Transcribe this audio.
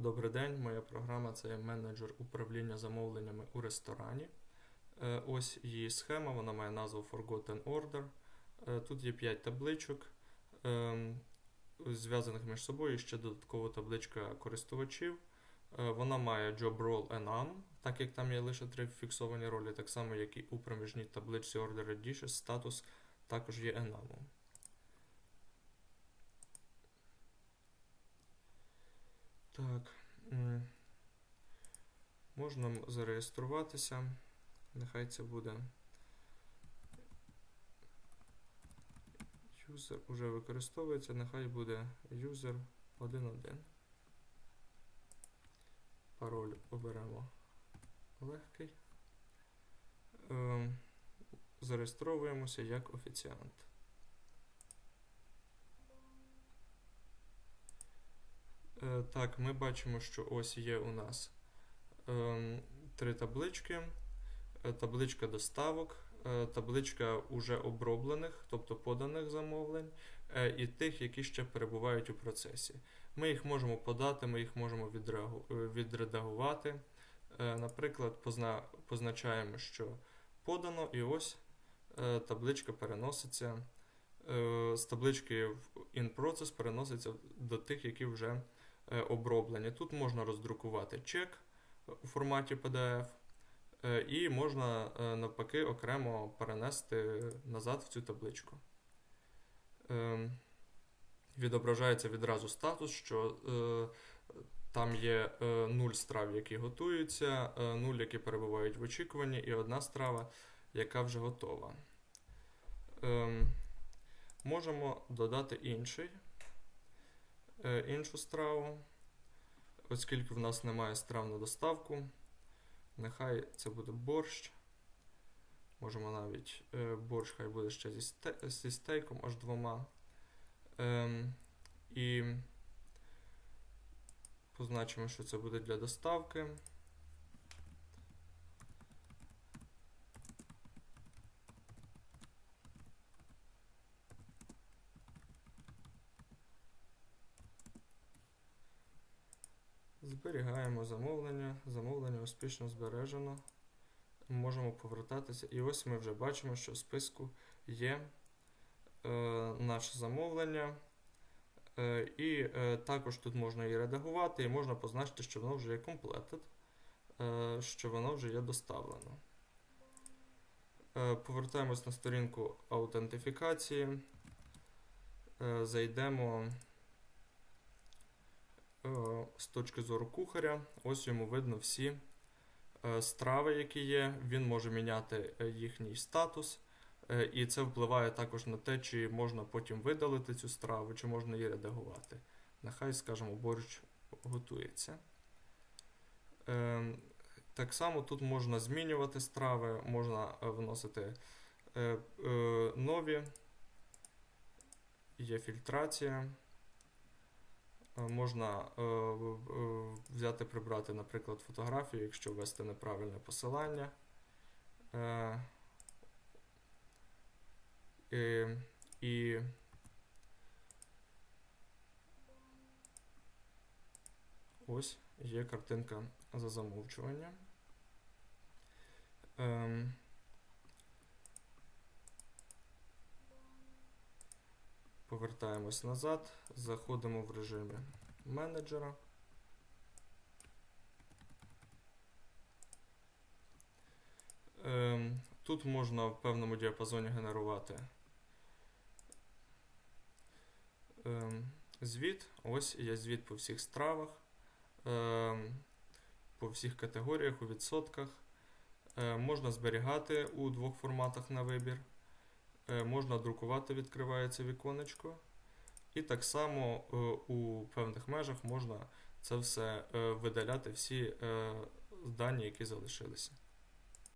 Добрий день, моя програма це менеджер управління замовленнями у ресторані. Е, Ось її схема, вона має назву Forgotten Order. Е, Тут є 5 табличок, ем, зв'язаних між собою, ще додаткова табличка користувачів. Е, Вона має job role enum, так як там є лише три фіксовані ролі, так само, як і у проміжній табличці Order Dishes, статус також є enum. Так. Можна зареєструватися. Нехай це буде. Юзер уже використовується, нехай буде user 1.1. Пароль оберемо легкий. Ем, Зареєстровуємося як офіціант. Так, ми бачимо, що ось є у нас ем, три таблички. Е, Табличка доставок, е, табличка уже оброблених, тобто поданих замовлень, е, і тих, які ще перебувають у процесі. Ми їх можемо подати, ми їх можемо відредагувати. Наприклад, позна- позначаємо, що подано, і ось табличка переноситься з таблички in process переноситься до тих, які вже е, оброблені. Тут можна роздрукувати чек у форматі PDF, е, і можна е, навпаки окремо перенести назад в цю табличку. Ем, Відображається відразу статус, що там є е, нуль страв, які готуються, е, нуль, які перебувають в очікуванні, і одна страва, яка вже готова. Ем, Можемо додати інший, іншу страву, оскільки в нас немає страв на доставку. Нехай це буде борщ. Можемо навіть е, борщ хай буде ще зі, сте, зі стейком, аж двома. Ем, і позначимо, що це буде для доставки. Зберігаємо замовлення. Замовлення успішно збережено. Можемо повертатися. І ось ми вже бачимо, що в списку є е, наше замовлення. Е, і е, також тут можна і редагувати, і можна позначити, що воно вже є completed, е, що воно вже є доставлено. Е, повертаємось на сторінку аутентифікації. Е, зайдемо з точки зору кухаря. Ось йому видно всі е, страви, які є. Він може міняти е, їхній статус. Е, І це впливає також на те, чи можна потім видалити цю страву, чи можна її редагувати. Нехай, скажімо, борщ готується. Е, Так само тут можна змінювати страви, можна е, вносити е, е, нові, є фільтрація. Е, Можна е, е, взяти, прибрати, наприклад, фотографію, якщо ввести неправильне посилання. І ось є картинка за замовчування. Повертаємось назад, заходимо в режимі менеджера. Ем, тут можна в певному діапазоні генерувати ем, звіт. Ось є звіт по всіх стравах, ем, по всіх категоріях у відсотках. Е, можна зберігати у двох форматах на вибір. Е, можна друкувати, відкривається віконечко. І так само е, у певних межах можна це все е, видаляти, всі дані, які залишилися.